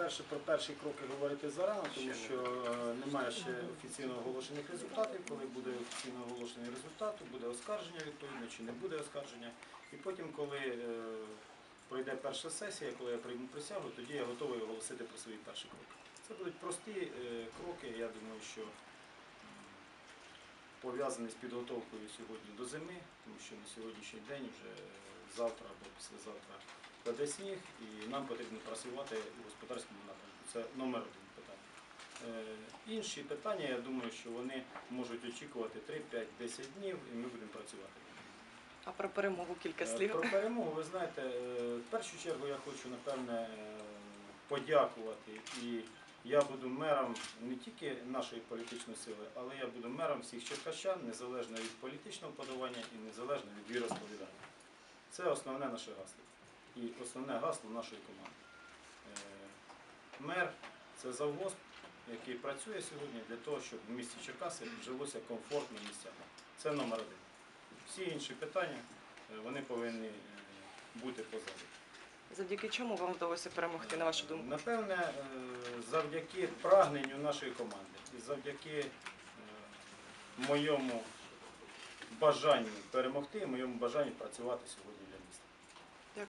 перше про перші кроки говорити зарано, тому що е, немає ще офіційно оголошених результатів. Коли буде офіційно оголошений результат, то буде оскарження відповідно чи не буде оскарження. І потім, коли е, пройде перша сесія, коли я прийму присягу, тоді я готовий оголосити про свої перші кроки. Це будуть прості е, кроки. Я думаю, що пов'язані з підготовкою сьогодні до зими, тому що на сьогоднішній день вже завтра або післязавтра паде сніг, і нам потрібно працювати у господарському напрямку. Це номер один питання. Е, Інші питання, я думаю, що вони можуть очікувати 3, 5, 10 днів, і ми будемо працювати. А про перемогу кілька Е, слів. Про перемогу, ви знаєте, е, в першу чергу я хочу, напевне, подякувати. І я буду мером не тільки нашої політичної сили, але я буду мером всіх черкащан, незалежно від політичного подавання і незалежно від віросповідання. Це основне наше гасло. І основне гасло нашої команди. Е, Мер це завгосп, який працює сьогодні для того, щоб в місті Черкаси жилося комфортно місцями. Це номер один. Всі інші питання е, вони повинні е, бути позаду. Завдяки чому вам вдалося перемогти, на вашу думку? Напевне, завдяки прагненню нашої команди і завдяки моєму бажанню перемогти, моєму бажанню працювати сьогодні